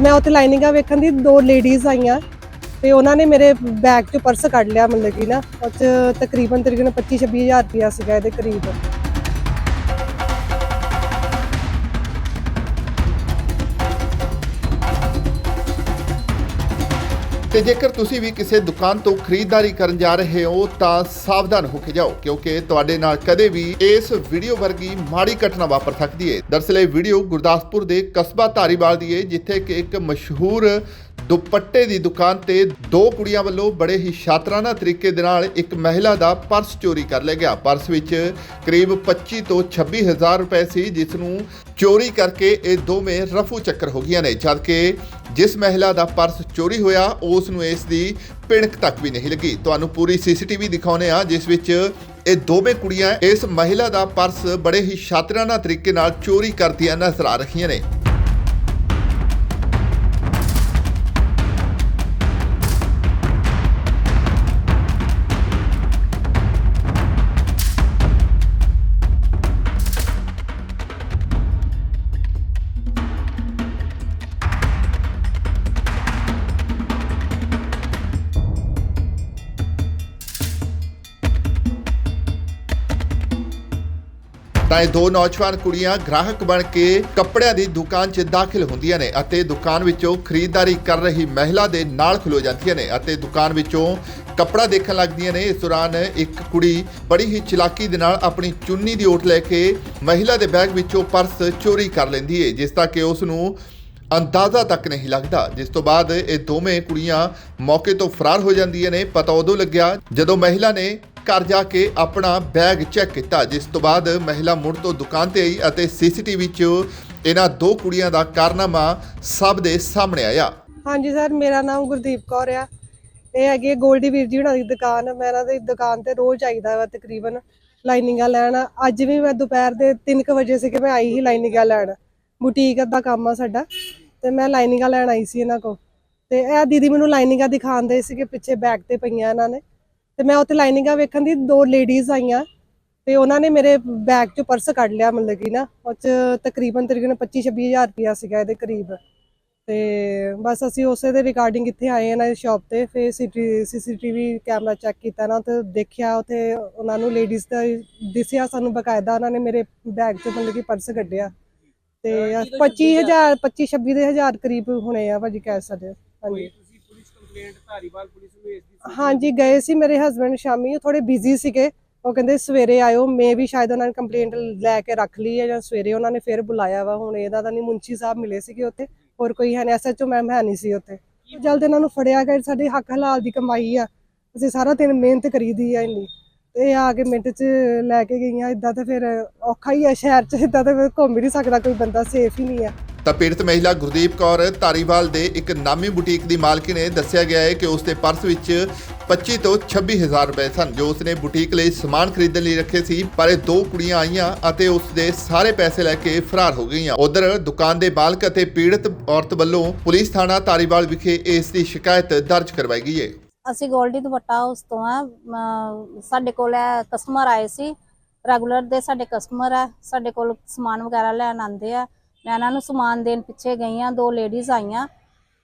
ਮੈਂ ਉੱਥੇ ਲਾਈਨਿੰਗਾਂ ਵੇਖਣ ਦੀ ਦੋ ਲੇਡੀਜ਼ ਆਈਆਂ ਤੇ ਉਹਨਾਂ ਨੇ ਮੇਰੇ ਬੈਗ 'ਚੋਂ ਪਰਸ ਕੱਢ ਲਿਆ ਮਤਲਬ ਕਿ ਨਾ, ਉਹ 'ਚ ਤਕਰੀਬਨ ਤਕਰੀਬਨ 25 26000 ਰੁਪਇਆ ਸੀਗਾ ਇਹਦੇ ਕਰੀਬ। ਤੇ ਜੇਕਰ ਤੁਸੀਂ ਵੀ ਕਿਸੇ ਦੁਕਾਨ ਤੋਂ ਖਰੀਦਦਾਰੀ ਕਰਨ ਜਾ ਰਹੇ ਹੋ, ਤਾਂ ਸਾਵਧਾਨ ਹੋ ਕੇ ਜਾਓ, ਕਿਉਂਕਿ ਤੁਹਾਡੇ ਨਾਲ ਕਦੇ ਵੀ ਇਸ ਵੀਡੀਓ ਵਰਗੀ ਮਾੜੀ ਘਟਨਾ ਵਾਪਰ ਸਕਦੀ ਹੈ ਦਰਅਸਲ ਇਹ ਵੀਡੀਓ ਗੁਰਦਾਸਪੁਰ ਦੇ ਕਸਬਾ ਧਾਰੀਵਾਲ ਦੀ ਹੈ ਜਿੱਥੇ ਕਿ ਇੱਕ ਮਸ਼ਹੂਰ ਦੁਪੱਟੇ ਦੀ ਦੁਕਾਨ ਤੇ ਦੋ ਕੁੜੀਆਂ ਵੱਲੋਂ ਬੜੇ ਹੀ ਸ਼ਾਤਰਾਨਾ ਤਰੀਕੇ ਦੇ ਨਾਲ ਇੱਕ ਮਹਿਲਾ ਦਾ ਪਰਸ ਚੋਰੀ ਕਰ ਲਿਆ ਗਿਆ। ਪਰਸ ਵਿੱਚ ਕਰੀਬ 25 ਤੋਂ 26 ਹਜ਼ਾਰ ਰੁਪਏ ਸੀ, ਜਿਸ ਨੂੰ ਚੋਰੀ ਕਰਕੇ ਇਹ ਦੋਵੇਂ ਰਫੂ ਚੱਕਰ ਹੋ ਗਈਆਂ ਨੇ, ਜਦਕਿ ਜਿਸ ਮਹਿਲਾ ਦਾ ਪਰਸ ਚੋਰੀ ਹੋਇਆ, ਉਸ ਨੂੰ ਇਸ ਦੀ ਪਿਣਕ ਤੱਕ ਵੀ ਨਹੀਂ ਲੱਗੀ। ਤੁਹਾਨੂੰ ਪੂਰੀ ਸੀਸੀਟੀਵੀ ਦਿਖਾਉਨੇ ਆ ਜਿਸ ਵਿੱਚ ਇਹ ਦੋਵੇਂ ਕੁੜੀਆਂ ਇਸ ਮਹਿਲਾ ਦਾ ਪਰਸ ਬੜੇ ਹੀ ਸ਼ਾਤਰਾਨਾ ਤਰੀਕੇ ਨਾਲ ਚੋਰੀ ਕਰਦੀਆਂ ਨਜ਼ਰ ਆ ਰਹੀਆਂ ਨੇ। ਤਾਂ ਇਹ ਦੋ ਨੌਜਵਾਨ ਕੁੜੀਆਂ ਗ੍ਰਾਹਕ ਬਣ ਕੇ ਕੱਪੜਿਆਂ ਦੀ ਦੁਕਾਨ 'ਚ ਦਾਖਲ ਹੁੰਦੀਆਂ ਨੇ ਅਤੇ ਦੁਕਾਨ ਵਿੱਚੋਂ ਖਰੀਦਦਾਰੀ ਕਰ ਰਹੀ ਮਹਿਲਾ ਦੇ ਨਾਲ ਖਲੋ ਜਾਂਦੀਆਂ ਨੇ ਅਤੇ ਦੁਕਾਨ ਵਿੱਚੋਂ ਕੱਪੜਾ ਦੇਖਣ ਲੱਗਦੀਆਂ ਨੇ। ਇਸ ਦੌਰਾਨ ਇੱਕ ਕੁੜੀ ਬੜੀ ਹੀ ਚਲਾਕੀ ਦੇ ਨਾਲ ਆਪਣੀ ਚੁੰਨੀ ਦੀ ਓਟ ਲੈ ਕੇ ਮਹਿਲਾ ਦੇ ਬੈਗ ਵਿੱਚੋਂ ਪਰਸ ਚੋਰੀ ਕਰ ਲੈਂਦੀ ਹੈ ਜਿਸ ਦਾ ਕਿ ਉਸ ਨੂੰ ਅੰਦਾਜ਼ਾ ਤੱਕ ਨਹੀਂ ਲੱਗਦਾ। ਜਿਸ ਤੋਂ ਬਾਅਦ ਇਹ ਦੋਵੇਂ ਕੁੜੀਆਂ ਮੌਕੇ ਤੋਂ ਫਰਾਰ ਹੋ ਜਾਂਦੀਆਂ ਨੇ। ਪਤਾ ਉਦੋਂ ਲੱਗਿਆ ਜਦੋਂ ਮਹਿਲਾ ਨੇ ਘਰ ਜਾ ਕੇ ਆਪਣਾ ਬੈਗ ਚੈੱਕ ਕੀਤਾ। ਜਿਸ ਤੋਂ ਬਾਅਦ ਮਹਿਲਾ ਮੁੜ ਤੋਂ ਦੁਕਾਨ ਤੇ ਆਈ ਅਤੇ ਸੀਸੀਟੀਵੀ 'ਚ ਇਹਨਾਂ ਦੋ ਕੁੜੀਆਂ ਦਾ ਕਾਰਨਾਮਾ ਸਭ ਦੇ ਸਾਹਮਣੇ ਆਇਆ। ਹਾਂਜੀ ਸਰ, ਮੇਰਾ ਨਾਮ ਗੁਰਦੀਪ ਕੌਰ ਆ। ਇਹ ਹੈਗੀ ਹੈ ਗੋਲਡੀ ਵੀਰ ਜੀ ਹੁਣਾਂ ਦੀ ਦੁਕਾਨ। ਮੈਂ ਇਹਨਾਂ ਦੀ ਦੁਕਾਨ ਤੇ ਰੋਜ਼ ਆਈਦਾ ਵਾ ਤਕਰੀਬਨ ਲਾਈਨਿੰਗਾਂ ਲੈਣ। ਅੱਜ ਵੀ ਮੈਂ ਦੁਪਹਿਰ ਦੇ 3:00 ਵਜੇ ਸੀ ਕਿ ਮੈਂ ਆਈ ਹੀ ਲਾਈਨਿੰਗਾਂ ਲੈਣ। ਬੁਟੀਕ ਦਾ ਕੰਮ ਆ ਸਾਡਾ ਤੇ ਮੈਂ ਲਾਈਨਿੰਗਾਂ ਲੈਣ ਆਈ ਸੀ ਇਹਨਾਂ ਕੋ ਤੇ ਇਹ ਦੀਦੀ ਮੈਨੂੰ ਲਾਈਨਿੰਗਾਂ ਦਿਖਾਉਂਦੇ ਸੀ ਕਿ ਪਿੱਛੇ ਬੈਗ ਤੇ ਪਈਆਂ ਇਹਨਾਂ ਨੇ। ਤੇ ਮੈਂ ਉੱਥੇ ਲਾਈਨਿੰਗਾਂ ਵੇਖਣ ਦੀ ਦੋ ਲੇਡੀਜ਼ ਆਈਆਂ ਤੇ ਉਹਨਾਂ ਨੇ ਮੇਰੇ ਬੈਗ 'ਚੋਂ ਪਰਸ ਕੱਢ ਲਿਆ ਮਤਲਬ ਕਿ ਨਾ ਉਹ 'ਚ ਤਕਰੀਬਨ ਤਕਰੀਬਨ 25 26000 ਰੁਪਇਆ ਸੀਗਾ ਇਹਦੇ ਕਰੀਬ। ਤੇ ਬਸ ਅਸੀਂ ਉਸੇ ਦੇ ਰਿਕਾਰਡਿੰਗ ਇੱਥੇ ਆਏ ਇਹਨਾਂ ਦੀ ਸ਼ਾਪ ਤੇ ਫਿਰ ਸੀਸੀਟੀਵੀ ਕੈਮਰਾ ਚੈੱਕ ਕੀਤਾ ਨਾ ਤੇ ਦੇਖਿਆ ਉੱਥੇ ਉਹਨਾਂ ਨੂੰ ਲੇਡੀਜ਼ ਦਾ ਦਿਸਿਆ ਸਾਨੂੰ ਬਕਾਇਦਾ ਉਹਨਾਂ ਨੇ ਮੇਰੇ ਬੈਗ 'ਚੋਂ ਮਤਲਬ ਕਿ ਪਰਸ ਕੱਢਿਆ। ਤੇ 25000 25 26 ਦੇ ਹਜ਼ਾਰ ਕਰੀਬ ਹੋਣੇ ਆ ਭਾਜੀ ਕਹਿ ਸਕਦੇ ਹੋ। ਹਾਂਜੀ। ਕੰਪਲੇਂਟ ਧਾਰੀਵਾਲ ਪੁਲਿਸ ਨੂੰ ਭੇਜ ਦਿੱਤੀ ਹਾਂਜੀ, ਗਏ ਸੀ ਮੇਰੇ ਹਸਬੰਡ ਸ਼ਾਮੀ, ਉਹ ਥੋੜੇ ਬਿਜ਼ੀ ਸੀਗੇ। ਉਹ ਕਹਿੰਦੇ ਸਵੇਰੇ ਆਇਓ, ਮੈਂ ਵੀ ਸ਼ਾਇਦ ਉਹਨਾਂ ਨੇ ਕੰਪਲੇਂਟ ਲੈ ਕੇ ਰੱਖ ਲਈ ਹੈ ਜਾਂ ਸਵੇਰੇ ਉਹਨਾਂ ਨੇ ਫਿਰ ਬੁਲਾਇਆ ਵਾ। ਹੁਣ ਇਹਦਾ ਤਾਂ ਨਹੀਂ ਮੁੰਸ਼ੀ ਸਾਹਿਬ ਮਿਲੇ ਸੀਗੇ ਉੱਥੇ, ਹੋਰ ਕੋਈ ਹੈ ਨਹੀਂ ਐਸਐਚਓ ਮੈਮ ਹੈ ਨਹੀਂ ਸੀ ਉੱਥੇ। ਜਲਦ ਇਹਨਾਂ ਨੂੰ ਫੜਿਆ ਗਿਆ ਸਾਡੇ ਹੱਕ ਹਲਾਲ ਦੀ ਕਮਾਈ ਆ। ਅਸੀਂ ਸਾਰਾ ਦਿਨ ਮਿਹਨਤ ਕਰੀਦੀ ਆ ਇੰਨੀ। ਤੇ ਆ ਕੇ ਮਿੰਟ 'ਚ ਲੈ ਕੇ ਗਈਆਂ ਇਦਾਂ ਤਾਂ ਫਿਰ ਔਖਾ ਹੀ ਆ ਸ਼ਹਿਰ 'ਚ ਇਦਾਂ ਤਾਂ ਫਿਰ ਘੁੰਮ ਵੀ ਨਹੀਂ ਸਕਦਾ, ਕੋਈ ਬੰਦਾ ਸੇਫ ਹੀ ਨਹੀਂ ਆ। ਤਾਂ ਪੀੜਤ ਮਹਿਲਾ ਗੁਰਦੀਪ ਕੌਰ ਧਾਰੀਵਾਲ ਦੇ ਇੱਕ ਨਾਮੀ ਬੁਟੀਕ ਦੀ ਮਾਲਕੀ ਨੇ ਦੱਸਿਆ ਗਿਆ ਹੈ ਕਿ ਉਸ ਦੇ ਪਰਸ ਵਿੱਚ 25 ਤੋਂ 26 ਰੁਪਏ ਸਨ, ਜੋ ਉਸਨੇ ਬੁਟੀਕ ਲਈ ਸਮਾਨ ਖਰੀਦਣ ਲਈ ਰੱਖੇ ਸੀ, ਪਰ ਇਹ ਦੋ ਕੁੜੀਆਂ ਆਈਆਂ ਅਤੇ ਉਸ ਦੇ ਸਾਰੇ ਪੈਸੇ ਲੈ ਕੇ ਫਰਾਰ ਹੋ ਗਈਆਂ। ਉਧਰ ਦੁਕਾਨ ਦੇ ਮਾਲਕ ਅਤੇ ਪੀੜਤ ਔਰਤ ਵੱਲੋਂ ਪੁਲਿਸ ਥਾਣਾ ਧਾਰੀਵਾਲ ਵਿਖੇ ਇਸ ਦੀ ਸ਼ਿਕਾਇਤ ਦਰਜ ਕਰਵਾਈ ਗਈ ਹੈ। ਅਸੀਂ ਗੋਲਡੀ ਦੁਪੱਟਾ ਹਾਊਸ ਤੋਂ ਆ ਸਾਡੇ ਕੋਲ ਕਸਟਮਰ ਆਏ ਸੀ। ਰੈਗੂਲਰ ਦੇ ਸਾਡੇ ਕਸਟਮਰ ਆ, ਸਾਡੇ ਕੋਲ ਸਮਾਨ ਵਗੈਰਾ ਲੈਣ ਆਉਂਦੇ ਆ। ਮੈਂ ਇਹਨਾਂ ਨੂੰ ਸਮਾਨ ਦੇਣ ਪਿੱਛੇ ਗਈ ਆ ਦੋ ਲੇਡੀਜ਼ ਆਈਆਂ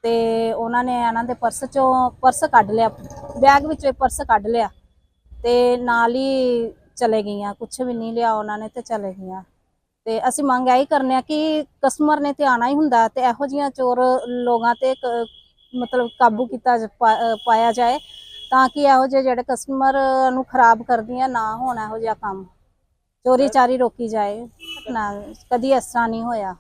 ਤੇ ਉਹਨਾਂ ਨੇ ਇਹਨਾਂ ਦੇ ਪਰਸ ਚੋਂ ਪਰਸ ਕੱਢ ਲਿਆ ਬੈਗ ਵਿੱਚੋਂ ਪਰਸ ਕੱਢ ਲਿਆ ਤੇ ਨਾਲ ਹੀ ਚਲੇ ਗਈਆਂ ਕੁਝ ਵੀ ਨਹੀਂ ਲਿਆ ਉਹਨਾਂ ਨੇ ਤੇ ਚਲੇ ਗਈਆਂ। ਤੇ ਅਸੀਂ ਮੰਗ ਇਹੀ ਕਰਨੇ ਆ ਕਿ ਕਸਟਮਰ ਨੇ ਤੇ ਆਣਾ ਹੀ ਹੁੰਦਾ ਤੇ ਇਹੋ ਜੀਆਂ ਚੋਰ ਲੋਕਾਂ ਤੇ ਕ- ਮਤਲਬ ਕਾਬੂ ਕੀਤਾ ਪਾਇਆ ਜਾਏ ਤਾਂ ਕਿ ਇਹੋ ਜਿਹੇ ਜਿਹੜੇ ਕਸਟਮਰ ਨੂੰ ਖਰਾਬ ਕਰਦੀਆਂ ਨਾ ਹੋਣ ਇਹੋ ਜਿਹਾ ਕੰਮ। ਚੋਰੀ ਚਾਰੀ ਰੋਕੀ ਜਾਏ, ਨਾ, ਕਦੀ ਇਸ ਤਰ੍ਹਾਂ ਨਹੀਂ ਹੋਇਆ।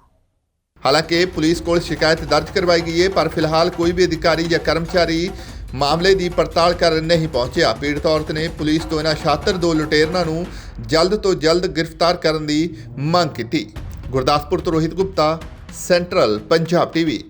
ਹਾਲਾਂਕਿ ਪੁਲਿਸ ਕੋਲ ਸ਼ਿਕਾਇਤ ਦਰਜ ਕਰਵਾਈ ਗਈ ਹੈ, ਪਰ ਫਿਲਹਾਲ ਕੋਈ ਵੀ ਅਧਿਕਾਰੀ ਜਾਂ ਕਰਮਚਾਰੀ ਮਾਮਲੇ ਦੀ ਪੜਤਾਲ ਕਰਨ ਨਹੀਂ ਪਹੁੰਚਿਆ। ਪੀੜਤ ਔਰਤ ਨੇ ਪੁਲਿਸ ਤੋਂ ਇਹਨਾਂ ਸ਼ਾਤਰ ਦੋ ਲੁਟੇਰਨਾਂ ਨੂੰ ਜਲਦ ਤੋਂ ਜਲਦ ਗ੍ਰਿਫਤਾਰ ਕਰਨ ਦੀ ਮੰਗ ਕੀਤੀ। ਗੁਰਦਾਸਪੁਰ ਤੋਂ ਰੋਹਿਤ ਗੁਪਤਾ, ਸੈਂਟਰਲ ਪੰਜਾਬ ਟੀਵੀ।